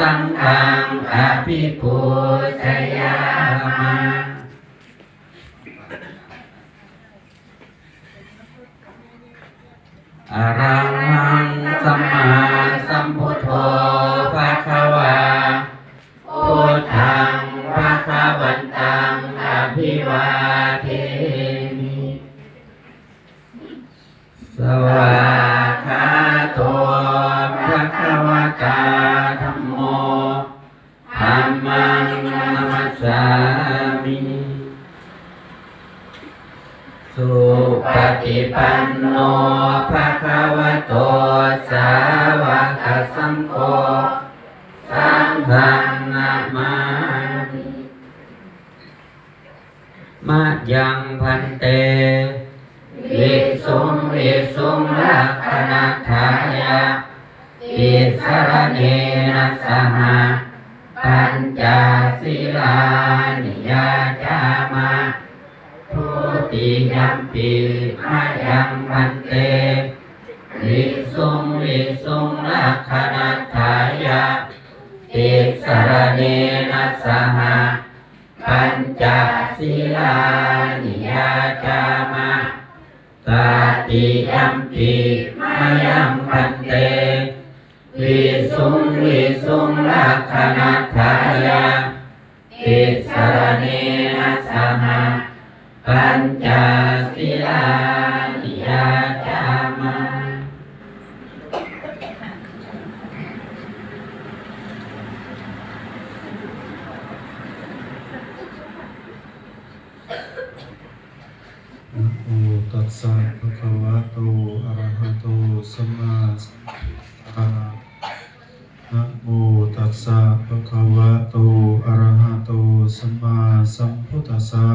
สังฆังอภิปูชยามาอะระหังสัมมาสัมพุทโธภะคะวาพุทธังภะคะวันตังอภิวาเทมิสวา คะวะตาธัมโมธัมมังนัมสสามิสุปฏิปันโนภะคะวะโตสาวกสังโฆสังฆังนามามิมายังพันเตวิสุงวิสุงลักขณทายะ อิสรเนนะสหะปัญจศีลานิยาจามาทุติยัมปีมายังมันเตวิสุงวิสุงลักขณทายะติสรเนนะสหะปัญจศีลานิยาจามาตาติยัมปีมายังมันเต วิสุงวิสุงลักขณทายะติสรเนนะสหะปัญจศีลานิยาจามานะโมตัสสะภะคะวะโตอะระหะโตสัมมาสัม มาสัมพุทธัสสะ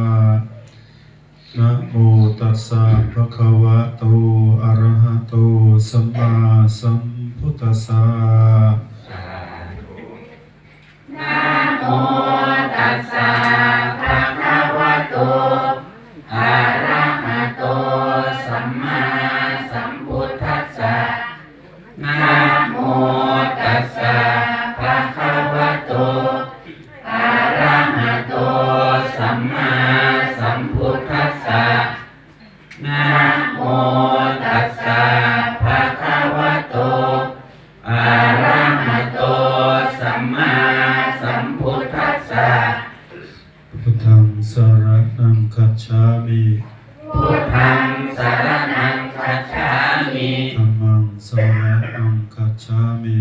นะโมตัสสะภะคะวะโตอะระหะโตสัมมาสัมพุทธัสสะนะโม มมาสัมพุทธัสสะนะโมตัสสะภะคะวะโตอะระหะโตสัมมาสัมพุทธัสสะพุทธังสรณังคัจฉามิพุทธังสารนังคัจฉามิธัมมังสรณังคัจฉามิ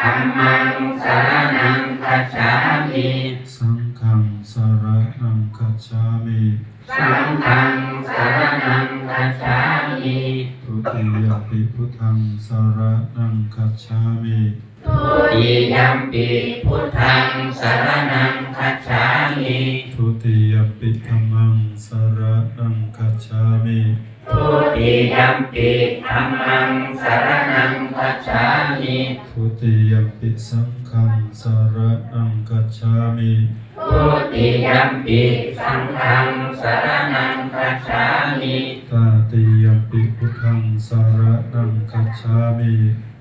ธัมมังสารนังคัจฉามิสัง ฆังสรณังคัจฉามิสังฆังสารนังคัจฉามิทุติยมปิพุทธังสรณังคัจฉามิทุติยัมปิพุทธังสารนังคัจฉามิทุติยมปิธัมมังสรณังคัจฉามิทุติยัมปิธัมมังสารนังคัจฉามิทุติยมปิสังฆังสรณังคัจฉามิ ทุติยัมปิสังฆังสารนังคัจฉามิตาติยมปิพุทธังสรณังคัจฉามิ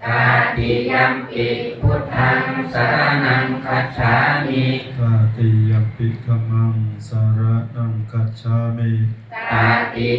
ตาติยัมปิพุทธังสารนังคัจฉามิตาติยมปิธัมมังสรณังคัจฉามิตาติ